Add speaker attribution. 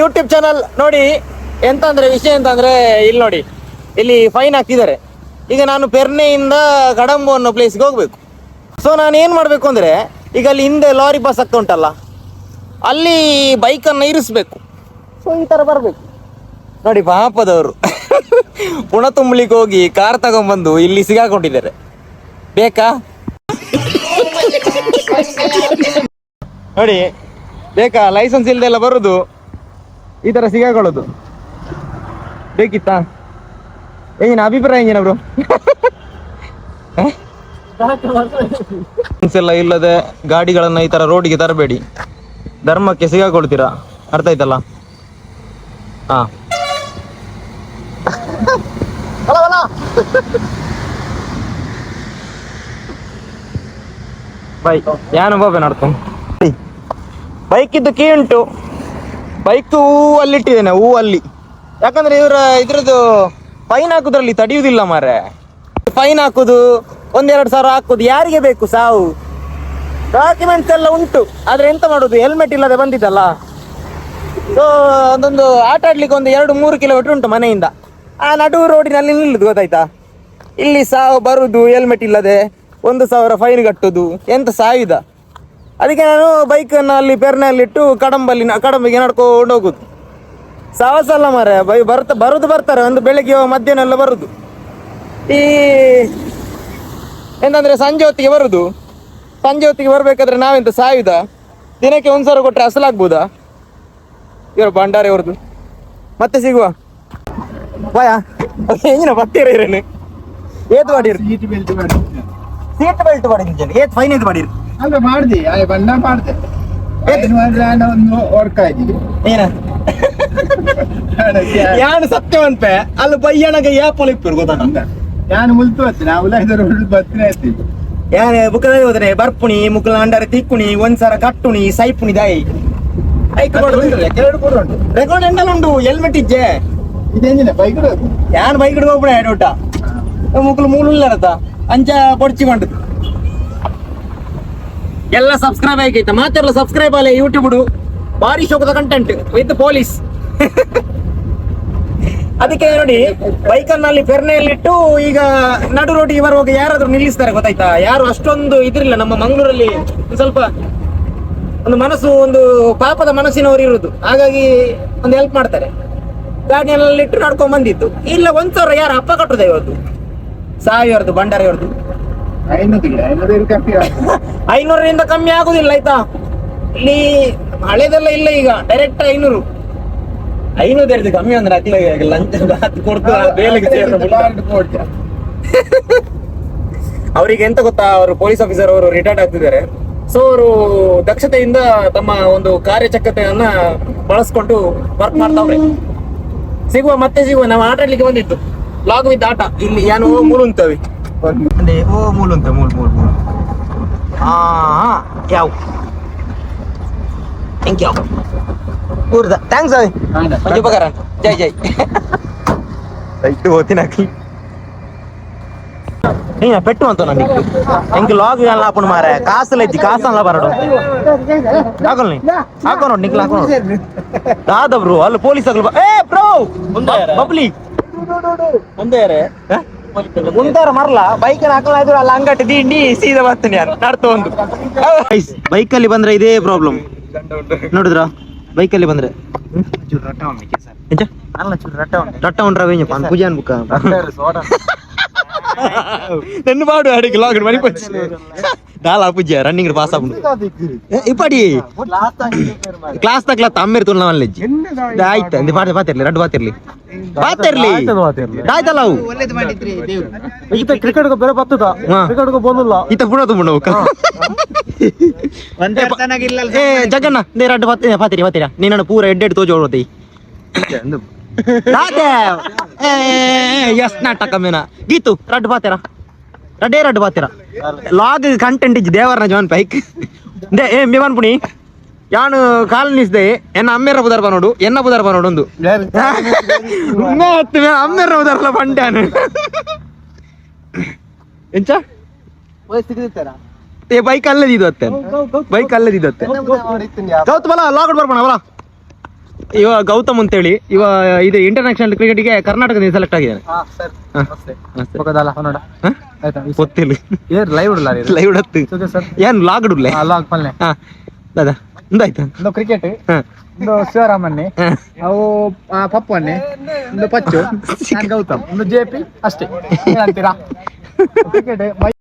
Speaker 1: YouTube channel ನೋಡಿ, ಎಂತಂದ್ರೆ, ವಿಷಯ ಎಂತಂದ್ರೆ, ಇಲ್ಲಿ ನೋಡಿ, ಇಲ್ಲಿ ಫೈನ್ ಹಾಕ್ತಿದ್ದಾರೆ ಈಗ ನಾನು ಪೆರ್ನೆಯಿಂದ ಕಡಂಬು ಅನ್ನೋ ಪ್ಲೇಸ್ಗೆ ಹೋಗ್ಬೇಕು. ಸೊ ನಾನು ಏನು ಮಾಡಬೇಕು ಅಂದರೆ, ಈಗ ಅಲ್ಲಿ ಹಿಂದೆ ಲಾರಿ ಬಸ್ ಆಗ್ತಾ ಉಂಟಲ್ಲ, ಅಲ್ಲಿ ಬೈಕನ್ನು ಇರಿಸ್ಬೇಕು. ಸೊ ಈ ಥರ ಬರಬೇಕು. ನೋಡಿ, ಪಾಪದವರು. ಪುಣ ತುಂಬಲಿಕ್ಕೆ ಹೋಗಿ ಕಾರ್ ತಗೊಂಡ್ಬಂದು ಇಲ್ಲಿ ಸಿಗಾಕೊಂಡಿದ್ದಾರೆ. ಬೇಕಾ? ನೋಡಿ, ಬೇಕಾ? ಲೈಸೆನ್ಸ್ ಇಲ್ಲದೆಲ್ಲ ಬರುದು. ಈ ತರ ಸಿಗಾಕೊಳ್ಳೋದು. ಬೇಕಿತ್ತಾ? ಏನ ಅಭಿಪ್ರಾಯ ಏನಿನ ಬ್ರೋ ಎಲ್ಲ ಇಲ್ಲದೆ ಗಾಡಿಗಳನ್ನ ಈ ತರ ರೋಡಿಗೆ ತರಬೇಡಿ. ಧರ್ಮಕ್ಕೆ ಸಿಗಾಕೊಳ್ತೀರಾ? ಅರ್ಥ ಆಯ್ತಲ್ಲ? ಹಾ. ಬೈ ಯಾನು ಬಾಬೆ ನಡ್ತು ಬೈಕ್ ಇದ್ದು ಕೀ ಉಂಟು. ಬೈಕ್ ಹೂ ಅಲ್ಲಿಟ್ಟಿದ್ದೇನೆ ಹೂ ಅಲ್ಲಿ ಯಾಕಂದ್ರೆ ಇವರ ಇದ್ರದ್ದು ಫೈನ್ ಹಾಕುದ್ರಲ್ಲಿ ತಡೆಯುವುದಿಲ್ಲ ಮಾರೆ ಫೈನ್ ಹಾಕುದು, ಒಂದೆರಡು ಸಾವಿರ ಹಾಕುದು, ಯಾರಿಗೆ ಬೇಕು ಸಾವು? ಡಾಕ್ಯುಮೆಂಟ್ಸ್ ಎಲ್ಲ ಉಂಟು, ಆದ್ರೆ ಎಂತ ಮಾಡುದು? ಹೆಲ್ಮೆಟ್ ಇಲ್ಲದೆ ಬಂದಿದ್ದಲ್ಲ. ಸೊ ಅದೊಂದು ಆಟ ಆಡ್ಲಿಕ್ಕೆ ಒಂದು ಎರಡು ಮೂರು ಕಿಲೋಮೀಟರ್ ಉಂಟು ಮನೆಯಿಂದ. ಆ ನಡು ರೋಡಿನಲ್ಲಿ ನಿಲ್ಲುದು, ಗೊತ್ತಾಯ್ತಾ? ಇಲ್ಲಿ ಸಾವು ಬರುದು ಹೆಲ್ಮೆಟ್ ಇಲ್ಲದೆ, ಒಂದು ಸಾವಿರ ಫೈನ್ ಕಟ್ಟುದು, ಎಂತ ಸಾವಿದ ಅದಕ್ಕೆ ನಾನು ಬೈಕನ್ನು ಅಲ್ಲಿ ಪೆರ್ನಲ್ಲಿಟ್ಟು ಕಡಂಬಲ್ಲಿ ಕಡಂಬಿಗೆ ನಡ್ಕೊಂಡು ಹೋಗುದು. ಸಾಹಸ ಅಲ್ಲ ಮಾರೆ ಬೈ ಬರ್ತ ಬರುದು ಬರ್ತಾರೆ ಒಂದು ಬೆಳಿಗ್ಗೆ ಮಧ್ಯಾಹ್ನ ಎಲ್ಲ ಬರುದು. ಈ ಎಂತಂದ್ರೆ ಸಂಜೆ ಹೊತ್ತಿಗೆ ಬರುದು. ಸಂಜೆ ಹೊತ್ತಿಗೆ ಬರಬೇಕಾದ್ರೆ ನಾವೆಂತ ಸಾಯುದ? ದಿನಕ್ಕೆ ಒಂದ್ಸಲ ಸಾವಿರ ಕೊಟ್ಟರೆ ಅಸಲಾಗ್ಬೋದಾ? ಇವರು ಭಂಡಾರಿ ಅವ್ರದ್ದು ಮತ್ತೆ ಸಿಗುವ? ಬಾಯಾ ಏನಿನ ಬರ್ತೀರ ಇರೇನು ಏತ್ ಮಾಡಿರಿ
Speaker 2: ಸೀಟ್ ಬೆಲ್ಟ್ ಮಾಡಿ
Speaker 1: ಸೀಟ್ ಬೆಲ್ಟ್ ಮಾಡಿದ್ದೀನಿ ಏತ್ ಫೈನ್ ಇದು ಮಾಡಿರಿ
Speaker 2: ಅಲ್ಲ ಮಾಡ್ದೆ ಆಯ್ ಬಣ್ಣ ಮಾಡ್ದೆ. ಹಣ ಒಂದು ವರ್ಕ್ ಆಯ್ತು
Speaker 1: ಏನ? ಯಾನು ಸತ್ಯವಂತ? ಅಲ್ಲಿ ಬಯ್ಯಣಗ ಯಾಪಲ್ ಇಪ್ಪರು ಗೊತ್ತಾನ
Speaker 2: ನಾನು ಮುಲ್ತು ಬತ್ತೀನಿ ನಾವು ಐದರ ಬತ್ತಿನ ಇರ್ತೀವಿ
Speaker 1: ಯಾನೆ ಬುಕ್ಕದ ಹೋದ್ರೆ ಬರ್ಪುಣಿ ಮುಕ್ಕಲ ಅಂಡರ ತಿಕ್ಕುಣಿ ಒಂದ್ಸರ ಕಟ್ಟುಣಿ ಸೈಪುಣಿ ದಾಯಿ. ಐಕ್
Speaker 2: ಎರಡು ಕೂಡ ಉಂಟು.
Speaker 1: ರೆಕಾರ್ಡ್ ಹೆಲ್ಮೆಟ್ ಇಜ್ಜೆ.
Speaker 2: ಇದೇನಿಲ್ಲ ಬೈಕ್
Speaker 1: ಯಾನ್ ಬೈಕ್ ಹೋಗ್ಬಿಡ ಡೋಟ ಮುಕ್ಕಲು ಮೂಲ ಅಂಚ ಪೊಡ್ಚಿಕೊಂಡು ಎಲ್ಲ ಸಬ್ಸ್ಕ್ರೈಬ್ ಆಗೈತೆ. ಮಾತೆಲ್ಲ ಸಬ್ಸ್ಕ್ರೈಬ್ ಅಲ್ಲ ಯೂಟ್ಯೂಬ್ ಭಾರಿ ಶೋಕದ ಕಂಟೆಂಟ್ ವಿತ್ ಪೊಲೀಸ್ ಅದಕ್ಕೆ ನೋಡಿ ಬೈಕನ್ನಲ್ಲಿ ಪೆರ್ನೆಯಲ್ಲಿಟ್ಟು ಈಗ ನಡು ರೋಡಿಗೆ ಬರುವಾಗ ಯಾರಾದ್ರೂ ನಿಲ್ಲಿಸ್ತಾರೆ ಗೊತ್ತಾಯ್ತಾ? ಯಾರು ಅಷ್ಟೊಂದು ಇದ್ರಿಲ್ಲ ನಮ್ಮ ಮಂಗಳೂರಲ್ಲಿ ಸ್ವಲ್ಪ ಒಂದು ಮನಸ್ಸು, ಒಂದು ಪಾಪದ ಮನಸ್ಸಿನವರು ಇರೋದು. ಹಾಗಾಗಿ ಒಂದು ಹೆಲ್ಪ್ ಮಾಡ್ತಾರೆ. ಗಾಡಿಯಲ್ಲಿ ಇಟ್ಟು ನಡ್ಕೊಂಡ್ ಬಂದಿದ್ದು. ಇಲ್ಲ ಒಂದ್ ಸಾವಿರ ಯಾರು ಅಪ್ಪ ಕಟ್ಟುದ ಇವತ್ತು. ಸಾವಿರದ್ದು
Speaker 2: ಐನೂರು ಕಮ್ಮಿ
Speaker 1: ಐನೂರರಿಂದ ಕಮ್ಮಿ ಆಗುದಿಲ್ಲ ಆಯ್ತಾ? ಇಲ್ಲಿ ಹಳೆದೆಲ್ಲ ಇಲ್ಲ ಈಗ ಡೈರೆಕ್ಟ್ ಐನೂರು. ಐನೂರು ಹೇಳಿದ್ರೆ ಕಮ್ಮಿ ಅಂದ್ರೆ ಅತಿ ಲಂಚ್ ಕೊಡ್ತು ಬೇಲಿಗೆ ಸೇರಿದ ಅವರಿಗೆ ಎಂತ ಗೊತ್ತಾ ಅವರು ಪೊಲೀಸ್ ಆಫೀಸರ್ ಅವರು ರಿಟೈರ್ಡ್ ಆಗ್ತಿದ್ದಾರೆ. ಸೊ ಅವರು ದಕ್ಷತೆಯಿಂದ ತಮ್ಮ ಒಂದು ಕಾರ್ಯಚಕ್ರತೆಯನ್ನ ಬಳಸ್ಕೊಂಡು ವರ್ಕ್ ಮಾಡ್ತಾವ್ರೆ. ಸಿಗುವ ಮತ್ತೆ ಸಿಗುವ ನಾವು ಆಟಾಡ್ಲಿಕ್ಕೆ ಬಂದಿತ್ತು ಲಾಗ್ ವಿತ್ ಆಟ ಇಲ್ಲಿ ಏನು ಮೂಲು ಅಂತವೆ ಅಂದೆ ಓ ಮೂಲು ಅಂತ ಮೂಲು ಮೂಲು ಮೂಲು ಹಾ ಯಾವ ಥ್ಯಾಂಕ್ ಯು ಊರ್ದ ಥ್ಯಾಂಕ್ಸ್ ಅವಿ ಮಂಜು ಉಪಕಾರ ಜೈ ಜೈ. ಇಟ್ಟು ಹೋತಿನ ನೀನ ಪೆಟ್ಟು ಅಂತ ನನಗೆ. ಎಂಕ್ ಲಾಗ್ ಎಲ್ಲ ಹಾಕೊಂಡು ಮಾರೆ ಕಾಸಲ್ಲ ಇದ್ದಿ ಕಾಸಲ್ಲ ಬರಡು. ಹಾಕೋಲ್ ನೀ ಹಾಕೋ ನೋಡಿ ನಿಕ್ಲ ಹಾಕೋ ದಾದ ಬ್ರೋ ಅಲ್ಲಿ ಪೊಲೀಸ್ ಆಗಲ್ ಏ ಬ್ರೋ ಬಬ್ಲಿ. ಮುಂದೆ ಮುಂದಾರ ಮರಲ ಬೈಕ್ ಹಾಕಲಾದ್ರು ಅಲ್ಲ ಅಂಗಟ್ಟಿ ದಿಂಡಿ ಸೀದಾ ಬರ್ತೀನಿ ನಾನು ನಡ್ತು ಒಂದು ಬೈಕಲ್ಲಿ ಬಂದ್ರೆ ಇದೇ ಪ್ರಾಬ್ಲಮ್ ನೋಡಿದ್ರ ಬೈಕಲ್ಲಿ ಬಂದ್ರೆ ಎಂಚ? ರಟ್ಟ ಉಂಟ್ರ ವೇಂಜ ಪಾನ್ ಪೂಜಾನ್ ಬುಕ್ಕ ನನ್ನ ಮಾಡು ಅಡಿಗೆ ಲಾಗ್ ಮನಿ ಪಚ್ಚಿ ದಾಲ ಪೂಜೆ ರನ್ನಿಂಗ್ ಪಾಸ್ ಆಗ್ಬಿಡು ಇಪ್ಪಡಿ. ಕ್ಲಾಸ್ ತಕ್ಲ ತಮ್ಮಿರ್ ತುಲ್ ನಾವಲ್ಲಿ ಆಯ್ತು ಅಂದಿ ಪಾತೆ ಪಾತಿರ್ಲಿ ರಡ್ಡು ಪಾತಿರ್ಲಿ. ಪಾತಿರ್ಲಿ. ಆಯ್ತಲ್ಲ ಅವು.
Speaker 3: ಈತ ಕ್ರಿಕೆಟ್ ಬೇರೆ ಬರ್ತದ.
Speaker 1: ಹಾ.
Speaker 3: ಕ್ರಿಕೆಟ್ ಬಂದಿಲ್ಲ.
Speaker 1: ಈತ ಪುಣ ತುಂಬ ಏ ಜಗನ್ನ ನೀ ರಡ್ ಪಾತಿ ಪಾತಿರಿ ಪಾತಿರ. ನೀನು ಪೂರ ಎಡ್ ಎಡ್ ತೋಜ್ ಓಡೋತಿ ಎಸ್ ನಾಟಕ ಮೇನ. ಗೀತು ರಡ್ ಪಾತಿರ? ರಡ್ಡೇ ರಡ್ಡು ಬಾತಿರ ಲಾಗ್ ಕಂಟೆಂಟ್ ಇಜ್ಜಿ ದೇವರನ ಜವಾನ್ ಪೈಕ್. ದೇ ಏ ಮಿವನ್ ಪುಣಿ ಯಾನು ಕಾಲ್ ನಿಸ್ದೆ ಎನ್ನ ಅಮ್ಮೆರ ಬುದರ್ ನೋಡು ಎನ್ನ ಬುದರ್ ಬನೋಡು ಒಂದು ಮೂವತ್ತು ಅಮ್ಮೆರ ಬುದರ್ಲ ಪಂಡ್ಯಾನು ಎಂಚ? ಏ ಬೈಕ್ ಅಲ್ಲದಿದ್ದು ಅತ್ತೆ. ಬೈಕ್ ಅಲ್ಲದಿದ್ದು ಅತ್ತೆ. ಗೌತ್ ಬಲ ಲಾಗಡ್ ಬರ್ಬೋಣ ಬಲ. ಇವ ಗೌತಮ್ ಅಂತೇಳಿ ಇವ ಇದು ಇಂಟರ್ನ್ಯಾಷನಲ್ ಕ್ರಿಕೆಟ್ಗೆ ಕರ್ನಾಟಕದಿಂದ ಸೆಲೆಕ್ಟ್ ಆಗಿದ್ದಾನೆ
Speaker 2: ಆಯ್ತಾ
Speaker 1: ಗೊತ್ತಿಲ್ಲ.
Speaker 2: ಏರ್ ಲೈವ್ ಇಡಲ್ಲ
Speaker 1: ಲೈವ್
Speaker 2: ಸರ್.
Speaker 1: ಏನ್ ಲಾಗಡುಲ್ಲೆ
Speaker 2: ಲಾಗ್ ಪಲ್ಲೆ
Speaker 1: ಹಾ ದಾದಾ ಒಂದಾಯ್ತಾ
Speaker 2: ಒಂದು ಕ್ರಿಕೆಟ್ ಒಂದು ಶಿವರಾಮನ್ನೇ ಅವು ಪಪ್ಪನ್ನೇ ಒಂದು ಪಚ್ಚು ಗೌತಮ್ ಒಂದು ಜೆ ಪಿ ಅಷ್ಟೇ. ಅಂತೀರಾ ಕ್ರಿಕೆಟ್